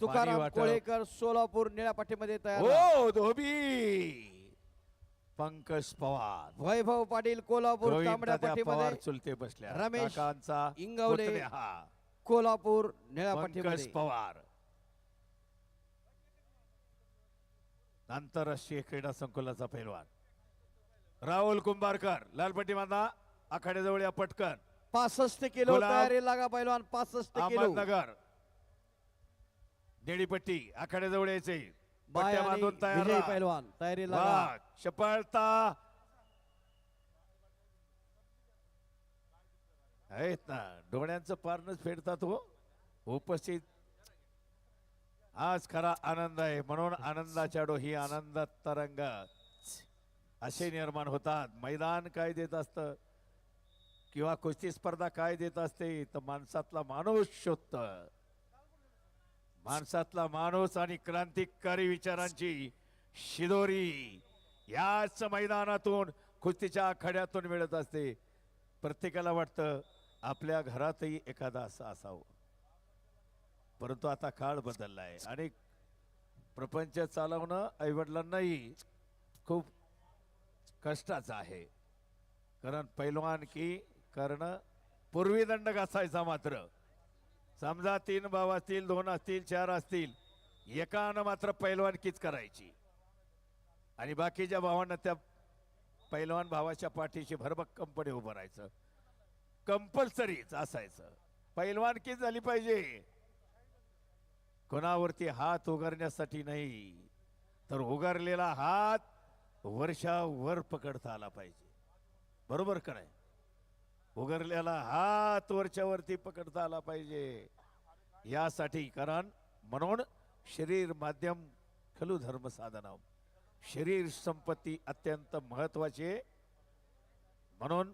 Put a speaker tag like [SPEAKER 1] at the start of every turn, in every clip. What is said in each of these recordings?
[SPEAKER 1] तुकाराम. कोळेकर सोलापूर निळ्या पाठीमध्ये तयार
[SPEAKER 2] हो धोबी. पंकज पवार.
[SPEAKER 1] वैभव पाटील कोल्हापूर तांबड्या
[SPEAKER 2] पवार
[SPEAKER 1] पाठीमध्ये.
[SPEAKER 2] चुलते बसल्या.
[SPEAKER 1] रमेश
[SPEAKER 2] काकांचा
[SPEAKER 1] इंगवले.
[SPEAKER 2] पुतण्या हा.
[SPEAKER 1] कोल्हापूर निळ्या
[SPEAKER 2] पंकज
[SPEAKER 1] पाठीमध्ये.
[SPEAKER 2] पवार. आंतरराष्ट्रीय क्रीडा संकुलाचा पैलवान. राहुल कुंभारकर लालपट्टी माना आखाड्याजवळ या पटकन.
[SPEAKER 1] पासष्ट किलो
[SPEAKER 2] गुलाब.
[SPEAKER 1] तयारी लागा पैलवान पासष्ट किलो.
[SPEAKER 2] अहमदनगर. देडीपट्टी आखाड्याजवळ यायचे.
[SPEAKER 1] बाय आणि
[SPEAKER 2] बांधून तयार
[SPEAKER 1] विजय
[SPEAKER 2] राहा.
[SPEAKER 1] पैलवान तयारी लागा.
[SPEAKER 2] वाघ चपळता. आहेत ना डोळ्यांचं पारणच फेडतात हो. उपस्थित. आज खरा आनंद आहे म्हणून आनंदाच्या डोही आनंद तरंग असे निर्माण होतात. मैदान काय देत असतं? किंवा कुस्ती स्पर्धा काय देत असते? तर माणसातला माणूस शोधत. माणसातला माणूस आणि क्रांतिकारी विचारांची शिदोरी याच मैदानातून कुस्तीच्या आखाड्यातून मिळत असते. प्रत्येकाला वाटतं आपल्या घरातही एखादा असं असावं. परंतु आता काळ बदललाय आणि प्रपंच चालवणं आईवडिलांनाही खूप कष्टाचं आहे. कारण पैलवान की करणं पूर्वी दंड घासायचा मात्र. समजा तीन भाव असतील दोन असतील चार असतील एकानं मात्र पैलवानकीच करायची. आणि बाकीच्या भावांना त्या पैलवान भावाच्या पाठीशी भरभक्कमपणे उभं राहायचं. कंपल्सरीच असायचं. पैलवानकीच झाली पाहिजे. कोणावरती हात उगारण्यासाठी नाही. तर उगारलेला हात वर्षावर पकडता आला पाहिजे. बरोबर का नाही? उगारलेला हात वरच्यावरती पकडता आला पाहिजे. यासाठी कारण म्हणून शरीर माध्यम खलु धर्म साधना शरीर संपत्ती अत्यंत महत्वाची म्हणून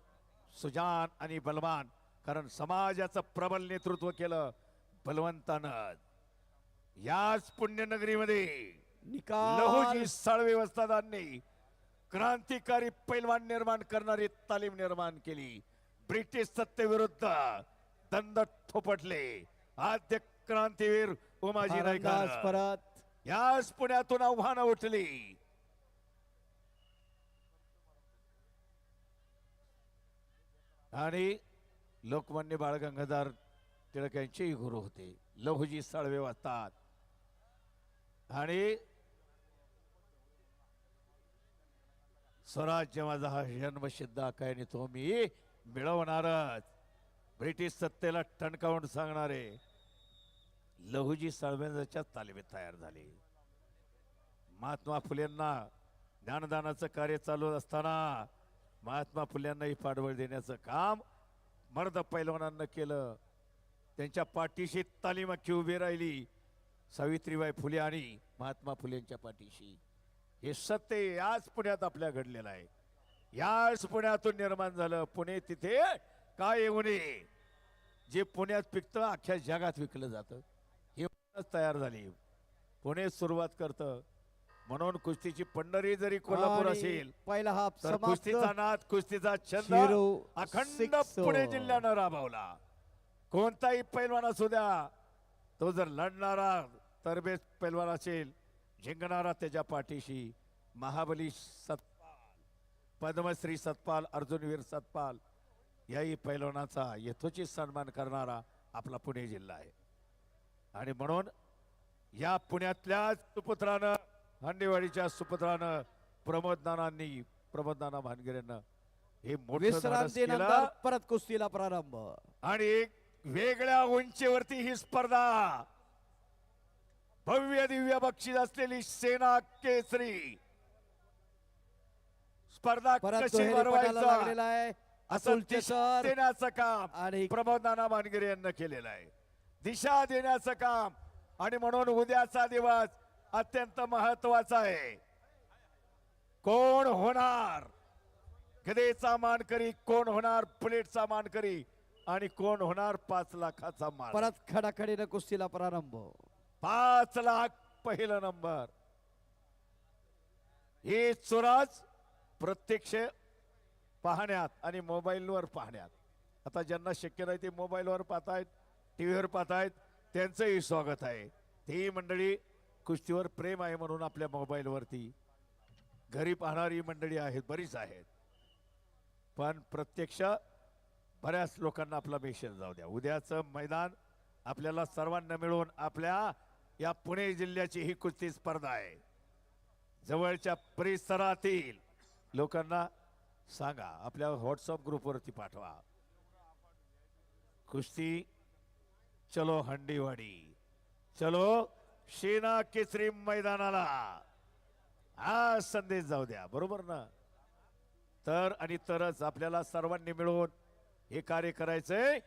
[SPEAKER 2] सुजान आणि बलवान कारण समाजाचं प्रबल नेतृत्व केलं बलवंतानं. याच पुण्यनगरीमध्ये
[SPEAKER 1] निकाल.
[SPEAKER 2] साळवे वस्तादांनी क्रांतिकारी पैलवान निर्माण करणारी तालीम निर्माण केली. ब्रिटिश सत्तेविरुद्ध दंड थोपटले आद्य क्रांतीवीर उमाजी
[SPEAKER 1] परत
[SPEAKER 2] याच पुण्यातून आव्हानं उठली. आणि लोकमान्य बाळ गंगाधर टिळक यांचेही गुरु होते. लहुजी साळवे वाचतात आणि स्वराज्य माझा हा जन्मसिद्ध काय आणि तो मी मिळवणारच ब्रिटिश सत्तेला टणकावून सांगणारे लहुजी साळवेंच्या तालिमीत तयार झाले. महात्मा फुलेंना ज्ञानदानाचं कार्य चालू असताना महात्मा फुल्यांनाही पाठबळ देण्याचं काम मर्द पैलवानांना केलं. त्यांच्या पाठीशी तालीम अख्खी उभी राहिली. सावित्रीबाई फुले आणि महात्मा फुलेंच्या पाठीशी. हे सत्य आज पुण्यात आपल्या घडलेलं आहे. याच पुण्यातून निर्माण झालं. पुणे तिथे काय येऊ नये जे पुण्यात पिकतं अख्ख्या जगात विकलं जातं. हे तयार झाली. पुणे सुरुवात करतं. म्हणून कुस्तीची पंढरी जरी कोल्हापूर असेल
[SPEAKER 1] पहिला समाप्त.
[SPEAKER 2] कुस्तीचा नाद कुस्तीचा छंद अखंड. पुणे जिल्ह्यानं राबवला. कोणताही पैलवान असू द्या तो जर लढणारा तरबेज पैलवान असेल जिंकणारा त्याच्या पाठीशी महाबली सतपाल पद्मश्री सतपाल अर्जुनवीर सतपाल याही पैलवानाचा यथोचित सन्मान करणारा आपला पुणे जिल्हा आहे. आणि म्हणून या पुण्यातल्याच सुपुत्रानं हंडेवाडीच्या सुपुत्रानं प्रमोद नानांनी प्रमोद नाना भानगिरेनं हे मोठं
[SPEAKER 1] परत कुस्तीला प्रारंभ.
[SPEAKER 2] आणि एक वेगळ्या उंचीवरती ही स्पर्धा. भव्य दिव्य बक्षीस असलेली सेना केसरी. स्पर्धा कशी
[SPEAKER 1] लागलेला आहे.
[SPEAKER 2] असं दिशा देण्याचं काम
[SPEAKER 1] आणि
[SPEAKER 2] प्रमोद नाना मानगिरे यांना केलेलं आहे. दिशा देण्याचं काम आणि म्हणून उद्याचा दिवस अत्यंत महत्त्वाचा आहे. कोण होणार? गदेचा मानकरी कोण होणार प्लेटचा मानकरी आणि कोण होणार पाच लाखाचा मान
[SPEAKER 1] परत खडाखडीनं कुस्तीला प्रारंभ.
[SPEAKER 2] पाच लाख पहिला नंबर. हे चुराज प्रत्यक्ष पाहण्यात आणि मोबाईलवर पाहण्यात. आता ज्यांना शक्य नाही ते मोबाईलवर पाहतायत टीव्हीवर पाहतायत त्यांचंही स्वागत आहे. ती मंडळी कुस्तीवर प्रेम आहे म्हणून आपल्या मोबाईलवरती. घरी पाहणारी मंडळी आहेत बरीच आहेत. पण प्रत्यक्ष बऱ्याच लोकांना आपला मेसेज जाऊ द्या. उद्याचं मैदान आपल्याला सर्वांना मिळून आपल्या या पुणे जिल्ह्याची ही कुस्ती स्पर्धा आहे. जवळच्या परिसरातील लोकांना सांगा आपल्या व्हॉट्सअप ग्रुपवरती पाठवा. कुस्ती चलो हंडीवाडी. चलो शेना केसरी मैदानाला. हा संदेश जाऊ द्या बरोबर ना? तर आणि तरच आपल्याला सर्वांनी मिळून हे कार्य करायचंय.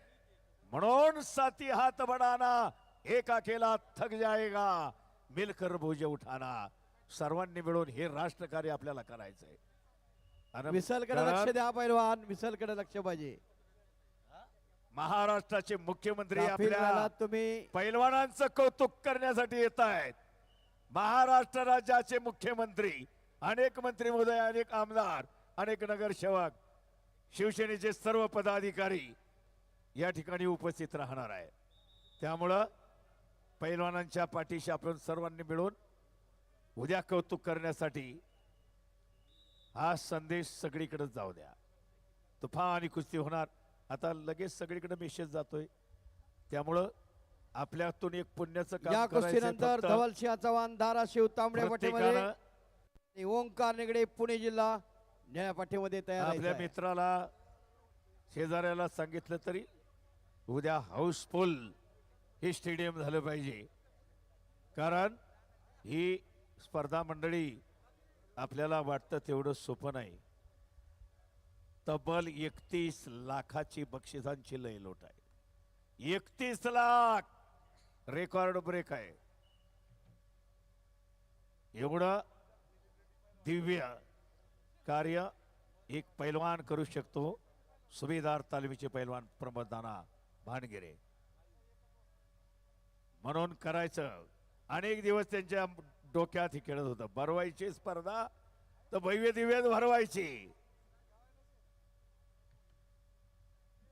[SPEAKER 2] म्हणून साथी हात बडाना एका केला थक जाएगा मिलकर भुजे उठाना. सर्वांनी मिळून हे राष्ट्रकार्य आपल्याला करायचंय. तर
[SPEAKER 1] लक्ष द्या पैलवान विसलकडे लक्ष पाहिजे.
[SPEAKER 2] महाराष्ट्राचे मुख्यमंत्री आपल्या
[SPEAKER 1] तुम्ही
[SPEAKER 2] पैलवानांचं कौतुक करण्यासाठी येत आहेत. महाराष्ट्र राज्याचे मुख्यमंत्री अनेक मंत्री महोदय अनेक आमदार अनेक नगरसेवक शिवसेनेचे सर्व पदाधिकारी या ठिकाणी उपस्थित राहणार आहे त्यामुळं पैलवानांच्या पाठीशी आपण सर्वांनी मिळून उद्या कौतुक करण्यासाठी हा संदेश सगळीकडे जाऊ द्या तुफा आणि कुस्ती होणार आता लगेच सगळीकडे मेसेज जातोय त्यामुळं आपल्यातून एक पुण्याचं काम
[SPEAKER 1] या कुस्तीनंतर. धवलसिंह चव्हाण धाराशिव तांबड्या पाठीमध्ये ओंकार निगडे पुणे जिल्हा निळ्या पाठीमध्ये तयार
[SPEAKER 2] आपल्या. मित्राला शेजाऱ्याला सांगितलं तरी उद्या हाऊसफुल हे स्टेडियम झालं पाहिजे कारण ही स्पर्धा मंडळी आपल्याला वाटतं तेवढं सोपं नाही. तब्बल एकतीस लाखाची बक्षिसांची लयलोट आहे. एकतीस लाख! रेकॉर्ड ब्रेक आहे. एवढं दिव्य कार्य एक पैलवान करू शकतो. सुभेदार तालमीचे पैलवान प्रमोद दाना भानगिरे. म्हणून करायचं. अनेक दिवस त्यांच्या डोक्यात हे खेळत होतं. भरवायची स्पर्धा तर भव्य दिव्यात भरवायची.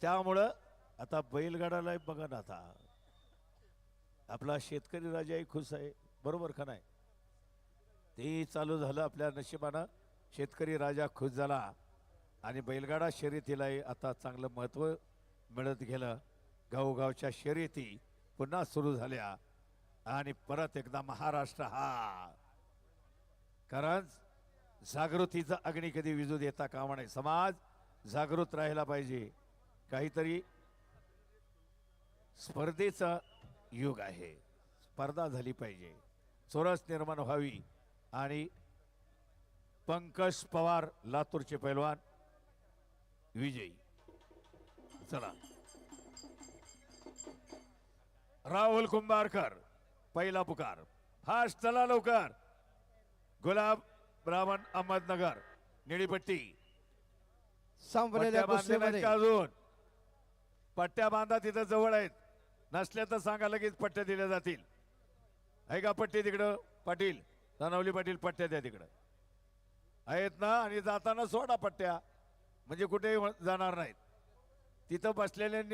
[SPEAKER 2] त्यामुळं आता बैलगाडाला बघा ना आता. आपला शेतकरी राजाही खुश आहे. बरोबर का नाही? ते चालू झालं आपल्या नशिबानं. शेतकरी राजा खुश झाला. आणि बैलगाडा शर्यतीलाही आता चांगलं महत्त्व मिळत गेलं. गावोगावच्या शर्यती पुन्हा सुरू झाल्या. आणि परत एकदा महाराष्ट्र हा. कारण जागृतीचा अग्नी कधी विजू देता कामा नये. समाज जागृत राहायला पाहिजे. काहीतरी स्पर्धेचा युग आहे. स्पर्धा झाली पाहिजे. चोरस निर्माण व्हावी. आणि पंकज पवार लातूरचे पैलवान विजयी. चला. राहुल कुंभारकर. पहिला पुकार. फास्ट चला लवकर. गुलाब ब्राह्मण अहमदनगर निळीपट्टी.
[SPEAKER 1] संपलेल्या
[SPEAKER 2] पट्ट्या
[SPEAKER 1] कुस्तीमध्ये.
[SPEAKER 2] अजून? पट्ट्या बांधा तिथं जवळ आहेत. नसल्या तर सांगा लगेच पट्ट्या दिल्या जातील. आहे का पट्टी तिकडं? पाटील. धनवली पाटील पट्ट्या द्या तिकडं. आहेत ना? आणि जाताना सोडा पट्ट्या. म्हणजे कुठेही जाणार नाहीत. तिथं बसलेल्यांनी